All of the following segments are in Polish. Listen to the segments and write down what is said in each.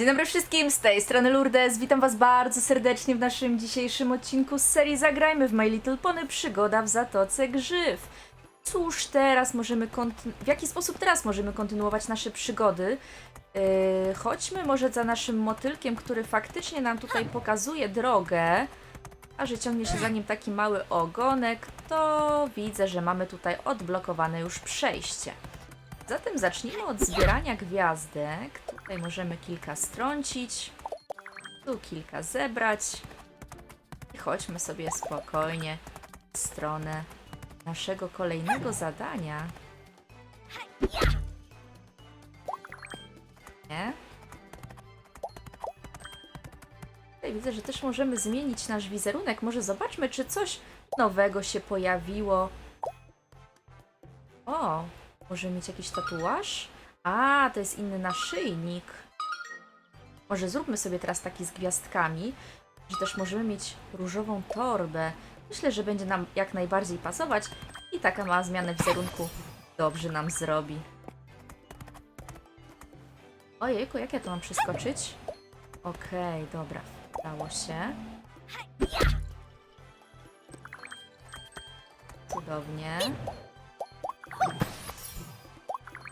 Dzień dobry wszystkim, z tej strony Lourdes. Witam was bardzo serdecznie w naszym dzisiejszym odcinku z serii Zagrajmy w My Little Pony Przygoda w Zatoce Grzyw. Cóż, teraz możemy w jaki sposób teraz możemy kontynuować nasze przygody? Yy, chodźmy może za naszym motylkiem, który faktycznie nam tutaj pokazuje drogę. A że ciągnie się za nim taki mały ogonek, to widzę, że mamy tutaj odblokowane już przejście. Zatem zacznijmy od zbierania gwiazdek. Tutaj możemy kilka strącić, tu kilka zebrać. I chodźmy sobie spokojnie w stronę naszego kolejnego zadania. Nie? Tutaj widzę, że też możemy zmienić nasz wizerunek. Może zobaczmy, czy coś nowego się pojawiło. O, może mieć jakiś tatuaż? A, to jest inny naszyjnik. Może zróbmy sobie teraz taki z gwiazdkami, że też możemy mieć różową torbę. Myślę, że będzie nam jak najbardziej pasować i taka mała zmiana wizerunku dobrze nam zrobi. Ojejku, jak ja to mam przeskoczyć? Okej, dobra, udało się. Cudownie.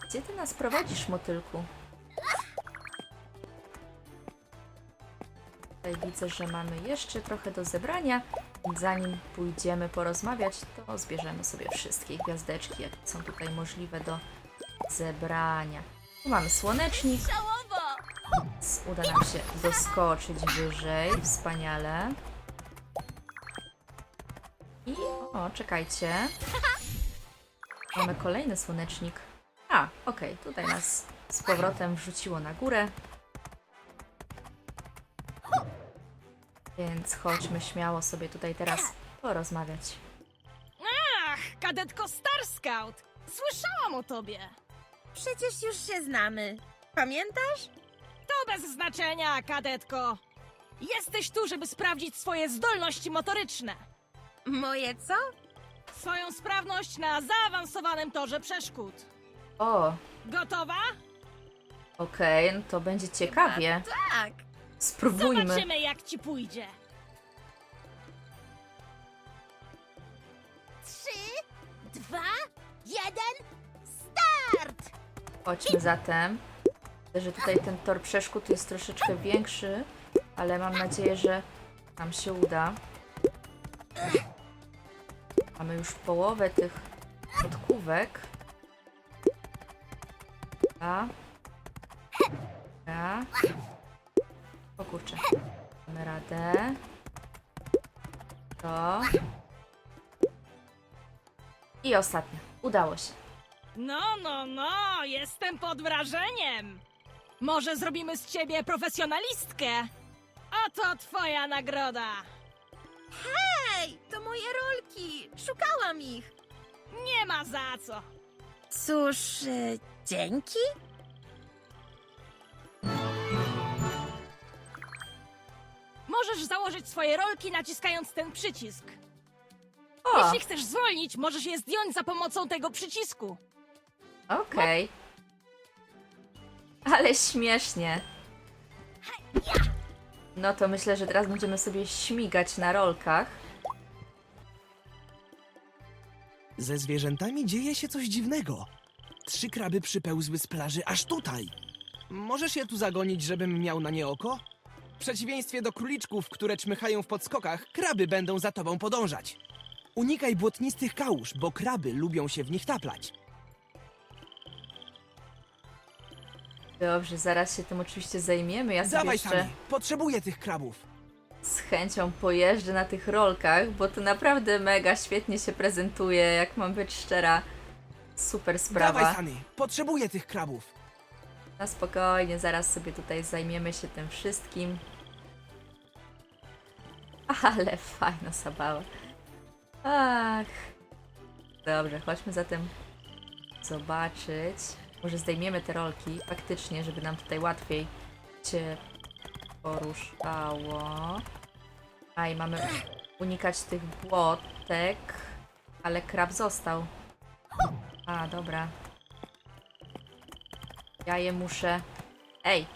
Gdzie ty nas prowadzisz, motylku? Tutaj widzę, że mamy jeszcze trochę do zebrania. Zanim pójdziemy porozmawiać, to zbierzemy sobie wszystkie gwiazdeczki, jakie są tutaj możliwe do zebrania. Tu mamy słonecznik. Więc Uda nam się doskoczyć wyżej. Wspaniale. I o, czekajcie. Mamy kolejny słonecznik. A, okej, tutaj nas z powrotem wrzuciło na górę. Więc chodźmy śmiało sobie tutaj teraz porozmawiać. Ach, kadetko Star Scout! Słyszałam o tobie! Przecież już się znamy. Pamiętasz? To bez znaczenia, kadetko! Jesteś tu, żeby sprawdzić swoje zdolności motoryczne. Moje co? Swoją sprawność na zaawansowanym torze przeszkód. O, Gotowa? okej, no to będzie ciekawie. Tak. Spróbujmy. Zobaczymy, jak ci pójdzie. Trzy, dwa, jeden, start! Chodźmy zatem. Widzę, że tutaj ten tor przeszkód jest troszeczkę większy, ale mam nadzieję, że nam się uda. Mamy już połowę tych podkówek. A. A. O kurczę. Mamy radę. To. I ostatnia. Udało się. No, no, no, jestem pod wrażeniem. Może zrobimy z ciebie profesjonalistkę? Oto twoja nagroda. Hej, to moje rolki. Szukałam ich. Nie ma za co. Cóż, e, dzięki? Możesz założyć swoje rolki naciskając ten przycisk. O! Jeśli chcesz zwolnić, możesz je zdjąć za pomocą tego przycisku. Okej. Ale śmiesznie. No to myślę, że teraz będziemy sobie śmigać na rolkach. Ze zwierzętami dzieje się coś dziwnego. Trzy kraby przypełzły z plaży aż tutaj. Możesz je tu zagonić, żebym miał na nie oko? W przeciwieństwie do króliczków, które czmychają w podskokach, kraby będą za tobą podążać. Unikaj błotnistych kałuż, bo kraby lubią się w nich taplać. Dobrze, zaraz się tym oczywiście zajmiemy. Ja sobie Dawaj, jeszcze Sami, potrzebuję tych krabów. z chęcią pojeżdżę na tych rolkach, bo to naprawdę mega świetnie się prezentuje, jak mam być szczera. Super sprawa. Dawaj, Sami, potrzebuję tych krabów. Na spokojnie, zaraz sobie tutaj zajmiemy się tym wszystkim. Ale fajna zabawa. Ach. Dobrze, chodźmy zatem zobaczyć. Może zdejmiemy te rolki faktycznie, żeby nam tutaj łatwiej się poruszało. A i mamy unikać tych błotek, ale krab został. A, dobra. Ja je muszę. Ej!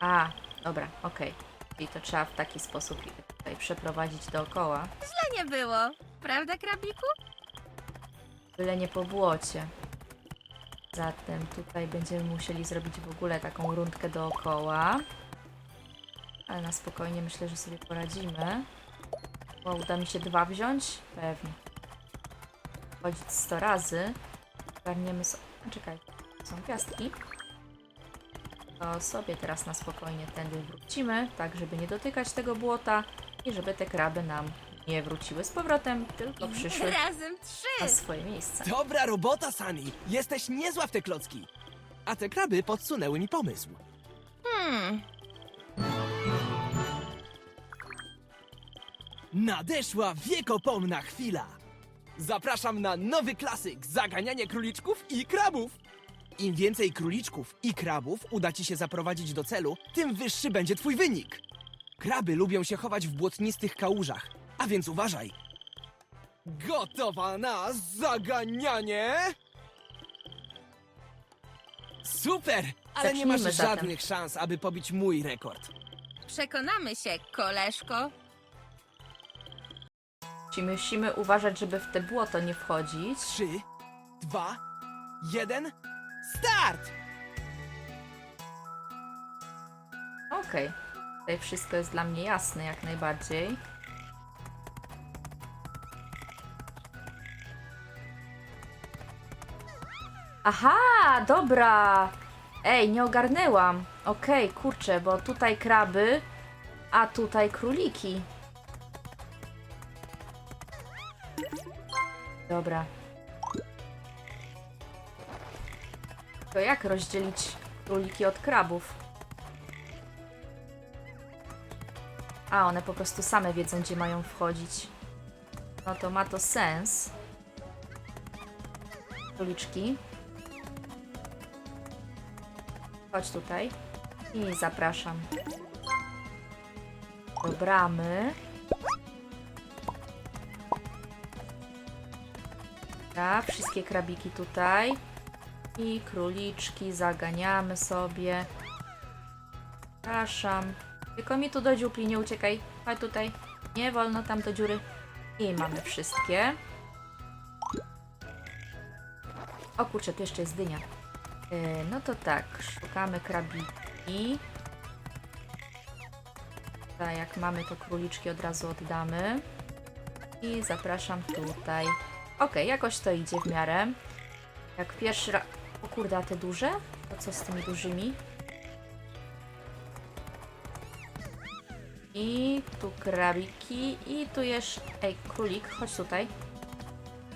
A, dobra, okej. I to trzeba w taki sposób je tutaj przeprowadzić dookoła. Źle nie było. Prawda, krabiku? Byle nie po błocie. Zatem tutaj będziemy musieli zrobić w ogóle taką rundkę dookoła. Ale na spokojnie myślę, że sobie poradzimy. Bo uda mi się dwa wziąć? Pewnie. Chodzić 100 razy. Garniemy sobie... Czekaj, są gwiazdki. To sobie teraz na spokojnie tędy wrócimy, tak żeby nie dotykać tego błota i żeby te kraby nam nie wróciły z powrotem, tylko przyszły Razem na trzy. swoje miejsce. Dobra robota, Sunny! Jesteś niezła w te klocki! A te kraby podsunęły mi pomysł. Hmm. Nadeszła wiekopomna chwila! Zapraszam na nowy klasyk zaganianie króliczków i krabów! Im więcej króliczków i krabów uda ci się zaprowadzić do celu, tym wyższy będzie twój wynik. Kraby lubią się chować w błotnistych kałużach, a więc uważaj. Gotowa na zaganianie? Super! Ale nie masz Zacznijmy zatem. żadnych szans, aby pobić mój rekord. Przekonamy się, koleżko. Czyli musimy uważać, żeby w te błoto nie wchodzić. Trzy, dwa, jeden, start! Okej. Tutaj wszystko jest dla mnie jasne jak najbardziej. Aha, dobra. Ej, nie ogarnęłam. Okej, kurczę, bo tutaj kraby, a tutaj króliki. Dobra. To jak rozdzielić króliki od krabów? A, one po prostu same wiedzą, gdzie mają wchodzić. No to ma to sens. Króliczki. Chodź tutaj. I zapraszam. Do bramy. Dobra, wszystkie krabiki tutaj. I króliczki zaganiamy sobie. Zapraszam. Tylko mi tu do dziupli, nie uciekaj. Chodź tutaj. Nie wolno tam do dziury. I mamy wszystkie. O kurczę, tu jeszcze jest dynia. Yy, no to tak, szukamy krabiki. Tak, jak mamy to króliczki od razu oddamy. I zapraszam tutaj. Okej, jakoś to idzie w miarę. Jak pierwszy raz... O kurde, a te duże? To co z tymi dużymi? I tu krabiki, i tu jeszcze... Ej, królik, chodź tutaj.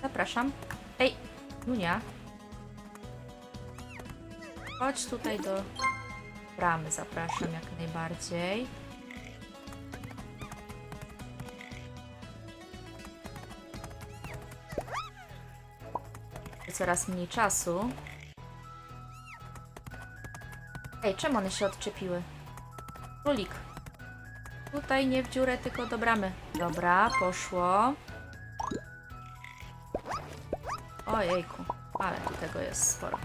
Zapraszam. Ej, Nunia. Chodź tutaj do bramy, zapraszam jak najbardziej. Coraz mniej czasu. Ej, czemu one się odczepiły? Królik. Tutaj nie w dziurę, tylko do bramy. Dobra, poszło. Ojejku, ale tu tego jest sporo.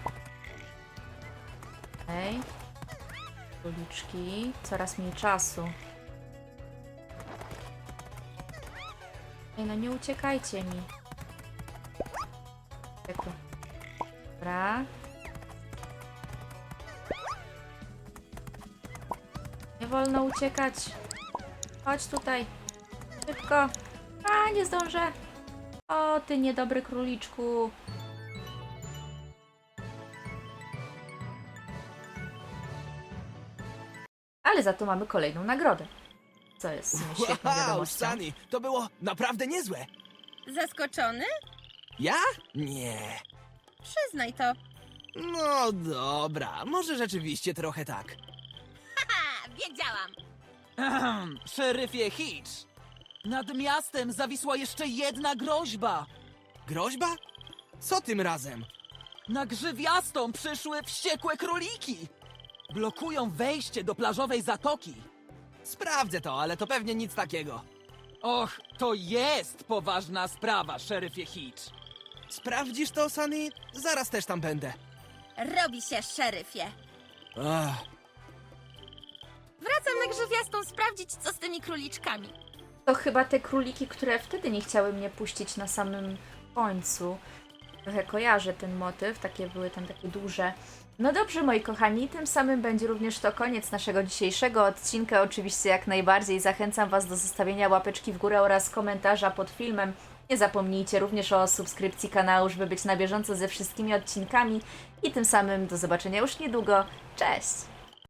Okej. Króliczki. Coraz mniej czasu. Ej, no nie uciekajcie mi. Dobra. Nie wolno uciekać. Chodź tutaj. Szybko. A, nie zdążę. O, ty niedobry króliczku. Ale za to mamy kolejną nagrodę. Co jest świetną Wow, wiadomością. Sunny, to było naprawdę niezłe. Zaskoczony? Ja? Nie. Przyznaj to. No dobra, może rzeczywiście trochę tak. Ha, wiedziałam. Ahem, szeryfie Hitch! Nad miastem zawisła jeszcze jedna groźba. Groźba? Co tym razem? Na grzywiastą przyszły wściekłe króliki. Blokują wejście do plażowej zatoki. Sprawdzę to, ale to pewnie nic takiego. Och, to jest poważna sprawa, szeryfie Hitch. Sprawdzisz to, Sunny? Zaraz też tam będę. Robi się, szeryfie. Ach. Wracam na grzywiastą sprawdzić, co z tymi króliczkami. To chyba te króliki, które wtedy nie chciały mnie puścić na samym końcu. Trochę kojarzę ten motyw, takie były tam takie duże. No dobrze, moi kochani, tym samym będzie również to koniec naszego dzisiejszego odcinka. Oczywiście jak najbardziej zachęcam Was do zostawienia łapeczki w górę oraz komentarza pod filmem. Nie zapomnijcie również o subskrypcji kanału, żeby być na bieżąco ze wszystkimi odcinkami. I tym samym do zobaczenia już niedługo. Cześć!